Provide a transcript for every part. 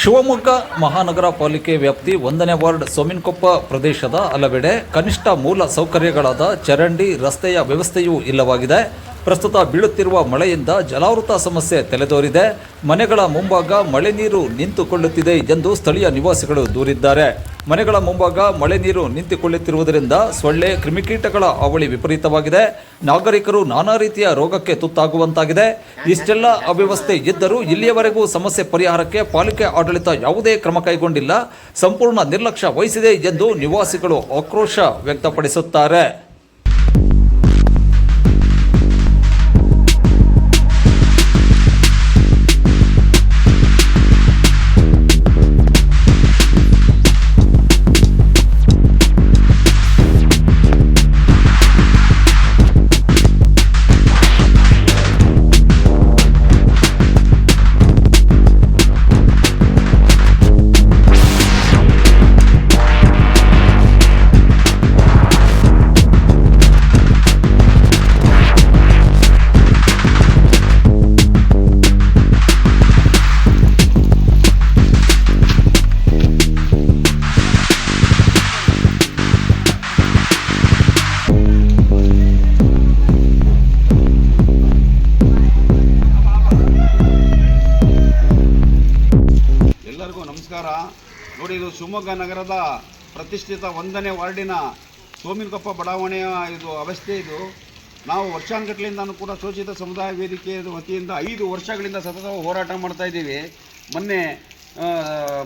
ಶಿವಮೊಗ್ಗ ಮಹಾನಗರ ಪಾಲಿಕೆ ವ್ಯಾಪ್ತಿ ಒಂದನೇ ವಾರ್ಡ್ ಸೋಮಿನಕೊಪ್ಪ ಪ್ರದೇಶದ ಹಲವೆಡೆ ಕನಿಷ್ಠ ಮೂಲ ಸೌಕರ್ಯಗಳಾದ ಚರಂಡಿ ರಸ್ತೆಯ ವ್ಯವಸ್ಥೆಯೂ ಇಲ್ಲವಾಗಿದೆ. ಪ್ರಸ್ತುತ ಬೀಳುತ್ತಿರುವ ಮಳೆಯಿಂದ ಜಲಾವೃತ ಸಮಸ್ಯೆ ತಲೆದೋರಿದೆ. ಮನೆಗಳ ಮುಂಭಾಗ ಮಳೆ ನೀರು ನಿಂತುಕೊಳ್ಳುತ್ತಿದೆ ಎಂದು ಸ್ಥಳೀಯ ನಿವಾಸಿಗಳು ದೂರಿದ್ದಾರೆ. ಮನೆಗಳ ಮುಂಭಾಗ ಮಳೆ ನೀರು ನಿಂತುಕೊಳ್ಳುತ್ತಿರುವುದರಿಂದ ಸೊಳ್ಳೆ ಕ್ರಿಮಿಕೀಟಗಳ ಅವಳಿ ವಿಪರೀತವಾಗಿದೆ. ನಾಗರಿಕರು ನಾನಾ ರೀತಿಯ ರೋಗಕ್ಕೆ ತುತ್ತಾಗುವಂತಾಗಿದೆ. ಇಷ್ಟೆಲ್ಲ ಅವ್ಯವಸ್ಥೆ ಇದ್ದರೂ ಇಲ್ಲಿಯವರೆಗೂ ಸಮಸ್ಯೆ ಪರಿಹಾರಕ್ಕೆ ಪಾಲಿಕೆ ಆಡಳಿತ ಯಾವುದೇ ಕ್ರಮ ಕೈಗೊಂಡಿಲ್ಲ. ಸಂಪೂರ್ಣ ನಿರ್ಲಕ್ಷ್ಯ ವಹಿಸಿದೆ ಎಂದು ನಿವಾಸಿಗಳು ಆಕ್ರೋಶ ವ್ಯಕ್ತಪಡಿಸುತ್ತಾರೆ. ನೋಡಿ, ಇದು ಶಿವಮೊಗ್ಗ ನಗರದ ಪ್ರತಿಷ್ಠಿತ ಒಂದನೇ ವಾರ್ಡಿನ ಸೋಮಿನಕೊಪ್ಪ ಬಡಾವಣೆಯ ಇದು ಅವಸ್ಥೆ ಇದು. ನಾವು ವರ್ಷಾನುಗಟ್ಲೆಯಿಂದನೂ ಕೂಡ ಶೋಷಿತ ಸಮುದಾಯ ವೇದಿಕೆ ವತಿಯಿಂದ ಐದು ವರ್ಷಗಳಿಂದ ಸತತ ಹೋರಾಟ ಮಾಡ್ತಾ ಇದ್ದೀವಿ. ಮೊನ್ನೆ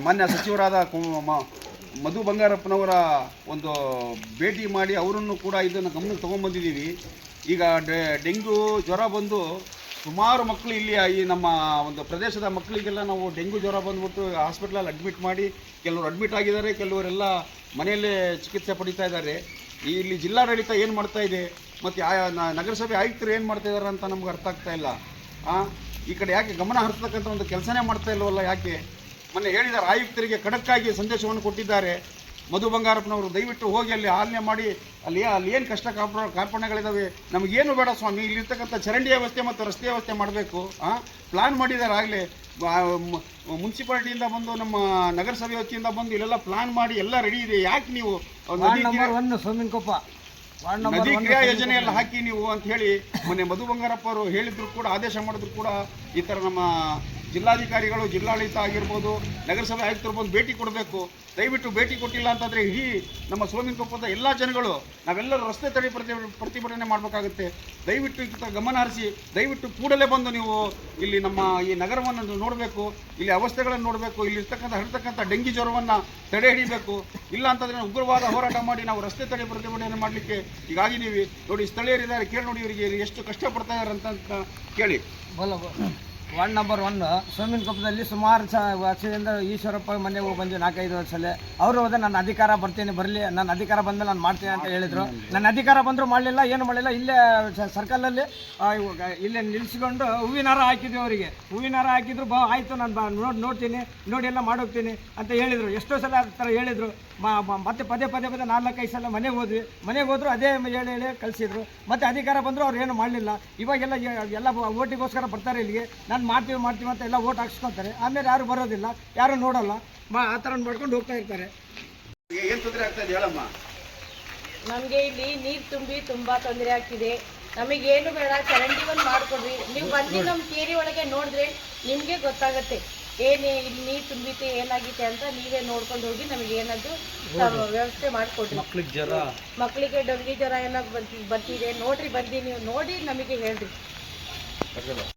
ಮಾನ್ಯ ಸಚಿವರಾದ ಮಧು ಬಂಗಾರಪ್ಪನವರ ಒಂದು ಭೇಟಿ ಮಾಡಿ ಅವರನ್ನು ಕೂಡ ಇದನ್ನು ಗಮನಕ್ಕೆ ತೊಗೊಂಬಂದಿದ್ದೀವಿ. ಈಗ ಡೆಂಗ್ಯೂ ಜ್ವರ ಬಂದು ಸುಮಾರು ಮಕ್ಕಳು ಇಲ್ಲಿ ಈ ನಮ್ಮ ಒಂದು ಪ್ರದೇಶದ ಮಕ್ಕಳಿಗೆಲ್ಲ ನಾವು ಡೆಂಗ್ಯೂ ಜ್ವರ ಬಂದ್ಬಿಟ್ಟು ಹಾಸ್ಪಿಟ್ಲಲ್ಲಿ ಅಡ್ಮಿಟ್ ಮಾಡಿ ಕೆಲವರು ಅಡ್ಮಿಟ್ ಆಗಿದ್ದಾರೆ, ಕೆಲವರೆಲ್ಲ ಮನೆಯಲ್ಲೇ ಚಿಕಿತ್ಸೆ ಪಡಿತಾ ಇದ್ದಾರೆ. ಇಲ್ಲಿ ಜಿಲ್ಲಾಡಳಿತ ಏನು ಮಾಡ್ತಾ ಇದೆ? ಮತ್ತು ಆಯಾ ನಗರಸಭೆ ಆಯುಕ್ತರು ಏನು ಮಾಡ್ತಾ ಇದ್ದಾರೆ ಅಂತ ನಮ್ಗೆ ಅರ್ಥ ಆಗ್ತಾ ಇಲ್ಲ. ಈ ಕಡೆ ಯಾಕೆ ಗಮನ ಹರಿಸ್ತಕ್ಕಂಥ ಒಂದು ಕೆಲಸನೇ ಮಾಡ್ತಾ ಇಲ್ಲವಲ್ಲ ಯಾಕೆ? ಮೊನ್ನೆ ಹೇಳಿದ್ದಾರೆ ಆಯುಕ್ತರಿಗೆ ಖಡಕ್ಕಾಗಿ ಸಂದೇಶವನ್ನು ಕೊಟ್ಟಿದ್ದಾರೆ. ಮಧು ಬಂಗಾರಪ್ಪನವರು ದಯವಿಟ್ಟು ಹೋಗಿ ಅಲ್ಲಿ ಆಲನೆ ಮಾಡಿ ಅಲ್ಲಿ ಅಲ್ಲಿ ಏನು ಕಷ್ಟ ಕಾರ್ಪ ಕಾರ್ಪಣ್ಯಗಳಿದ್ದಾವೆ ನಮಗೇನು ಬೇಡ ಸ್ವಾಮಿ ಇಲ್ಲಿರ್ತಕ್ಕಂಥ ಚರಂಡಿ ವ್ಯವಸ್ಥೆ ಮತ್ತು ರಸ್ತೆ ವ್ಯವಸ್ಥೆ ಮಾಡಬೇಕು ಪ್ಲಾನ್ ಮಾಡಿದ್ದಾರೆ ಆಗಲೇ ಮುನ್ಸಿಪಾಲಿಟಿಯಿಂದ ಬಂದು ನಮ್ಮ ನಗರಸಭೆ ವತಿಯಿಂದ ಬಂದು ಇಲ್ಲೆಲ್ಲ ಪ್ಲಾನ್ ಮಾಡಿ ಎಲ್ಲ ರೆಡಿ ಇದೆ. ಯಾಕೆ ನೀವು ನದಿ ನಂಬರ್ ಒನ್ ಸೋಮಿನಕೊಪ್ಪ ನದಿ ಕ್ರಿಯಾ ಯೋಜನೆ ಎಲ್ಲ ಹಾಕಿ ನೀವು ಅಂತ ಹೇಳಿ ಮೊನ್ನೆ ಮಧು ಬಂಗಾರಪ್ಪ ಅವರು ಹೇಳಿದ್ರು ಕೂಡ ಆದೇಶ ಮಾಡಿದ್ರು ಕೂಡ ಈ ಥರ ನಮ್ಮ ಜಿಲ್ಲಾಧಿಕಾರಿಗಳು, ಜಿಲ್ಲಾಡಳಿತ ಆಗಿರ್ಬೋದು, ನಗರಸಭೆ ಆಯುಕ್ತರು ಬಂದು ಭೇಟಿ ಕೊಡಬೇಕು. ದಯವಿಟ್ಟು ಭೇಟಿ ಕೊಟ್ಟಿಲ್ಲ ಅಂತಂದರೆ ಇಡೀ ನಮ್ಮ ಸೋಮಿನಕೊಪ್ಪದ ಎಲ್ಲ ಜನಗಳು, ನಾವೆಲ್ಲರೂ ರಸ್ತೆ ತಡೆ ಪ್ರತಿ, ಪ್ರತಿಭಟನೆ ಮಾಡಬೇಕಾಗುತ್ತೆ. ದಯವಿಟ್ಟು ಇದಕ್ಕೆ ಗಮನ ಹರಿಸಿ, ದಯವಿಟ್ಟು ಕೂಡಲೇ ಬಂದು ನೀವು ಇಲ್ಲಿ ನಮ್ಮ ಈ ನಗರವನ್ನು ನೋಡಬೇಕು. ಇಲ್ಲಿ ಅವಸ್ಥೆಗಳನ್ನು ನೋಡಬೇಕು. ಇಲ್ಲಿ ಇರ್ತಕ್ಕಂಥ, ಹರಡ್ತಕ್ಕಂಥ ಡೆಂಗಿ ಜ್ವರವನ್ನು ತಡೆ ಹಿಡಿಬೇಕು. ಇಲ್ಲ ಅಂತಂದರೆ ನಾವು ಉಗ್ರವಾದ ಹೋರಾಟ ಮಾಡಿ ನಾವು ರಸ್ತೆ ತಡೆ ಪ್ರತಿಭಟನೆ ಮಾಡಲಿಕ್ಕೆ ಈಗಾಗಿದ್ದೀವಿ ನೋಡಿ ಸ್ಥಳೀಯರಿದ್ದಾರೆ. ಕೇಳಿ ನೋಡಿ ಇವರಿಗೆ ಎಷ್ಟು ಕಷ್ಟಪಡ್ತಾ ಇದ್ದಾರೆ ಅಂತ ಕೇಳಿ. ಬಲ್ಲ ವಾರ್ಡ್ ನಂಬರ್ ಒನ್ ಸೋಮಿನಕೊಪ್ಪದಲ್ಲಿ ಸುಮಾರು ಸ, ವರ್ಷದಿಂದ ಈಶ್ವರಪ್ಪ ಮನೆಗೆ ಹೋಗಿ ಬಂದ್ವಿ ನಾಲ್ಕೈದು ವರ್ಷದಲ್ಲಿ ಅವರು ಹೋದ ನನ್ನ ಅಧಿಕಾರ ಬರ್ತೀನಿ, ಬರಲಿ ನನ್ನ ಅಧಿಕಾರ ಬಂದ್ಮೇಲೆ ನಾನು ಮಾಡ್ತೀನಿ ಅಂತ ಹೇಳಿದರು. ನನ್ನ ಅಧಿಕಾರ ಬಂದರೂ ಮಾಡಲಿಲ್ಲ, ಏನು ಮಾಡಲಿಲ್ಲ. ಇಲ್ಲೇ ಸರ್ಕಲಲ್ಲಿ ಇಲ್ಲೇ ನಿಲ್ಲಿಸ್ಕೊಂಡು ಹೂವಿನ ಹಾರ ಹಾಕಿದ್ವಿ ಅವರಿಗೆ. ಹೂವಿನ ಹಾರ ಹಾಕಿದ್ರು, ಬಾ, ಆಯಿತು, ನಾನು ಬಾ, ನೋಡಿ, ನೋಡ್ತೀನಿ, ನೋಡಿ ಎಲ್ಲ ಮಾಡೋಗ್ತೀನಿ ಅಂತ ಹೇಳಿದರು. ಎಷ್ಟೋ ಸಲ ಆ ಥರ ಹೇಳಿದರು. ಮತ್ತೆ ಪದೇ ಪದೇ ಪದೇ ನಾಲ್ಕೈದು ಸಲ ಮನೆಗೆ ಹೋದ್ವಿ. ಮನೆಗೆ ಹೋದ್ರು ಅದೇ ಹೇಳಿ ಹೇಳಿ ಕಳಿಸಿದ್ರು. ಮತ್ತೆ ಅಧಿಕಾರ ಬಂದರೂ ಅವ್ರು ಏನು ಮಾಡಲಿಲ್ಲ. ಇವಾಗೆಲ್ಲ, ಎಲ್ಲ ಓಟಿಗೋಸ್ಕರ ಬರ್ತಾರೆ ಇಲ್ಲಿಗೆ. ನಾನು ಮಾಡ್ತೀವಿ ಮಾಡ್ತೀವಿ ಅಂತ ಎಲ್ಲ ಓಟ್ ಹಾಕ್ಸ್ಕೊತಾರೆ ಆಮೇಲೆ ಯಾರು ಬರೋದಿಲ್ಲ ಯಾರು ನೋಡಲ್ಲ ಮಾ ಆ ಥರ ಮಾಡ್ಕೊಂಡು ಹೋಗ್ತಾ ಇರ್ತಾರೆ. ಏನು ತೊಂದರೆ ಆಗ್ತಾ ಇದೆ ಹೇಳಮ್ಮ? ನಮಗೆ ಇಲ್ಲಿ ನೀರು ತುಂಬಿ ತುಂಬಾ ತೊಂದರೆ ಆಗ್ತಿದೆ. ನಮಗೇನು ಬೇಡ ಚರಂಡಿ ಒಂದು ಮಾಡಿಕೊಡ್ರಿ. ನೀವು ಬಂದು ನಮ್ಮ ಕೇರಿ ಒಳಗೆ ನೋಡಿದ್ರೆ ನಿಮಗೆ ಗೊತ್ತಾಗತ್ತೆ. ಏನೇ ಇಲ್ಲಿ ನೀರು ತುಂಬಿತೆ ಏನಾಗಿದೆ ಅಂತ ನೀವೇ ನೋಡ್ಕೊಂಡು ಹೋಗಿ ನಮಗೆ ಏನಾದ್ರು ವ್ಯವಸ್ಥೆ ಮಾಡಿಕೊಡ್ರಿ. ಮಕ್ಳಿಗೆ ಜ್ವರ? ಮಕ್ಕಳಿಗೆ ಡೊಂಗಿ ಜ್ವರ ಎಲ್ಲ ಬರ್ತಿ ಬರ್ತಿದೆ ನೋಡ್ರಿ ಬಂದು ನೀವು ನೋಡಿ ನಮಗೆ ಹೇಳ್ರಿ.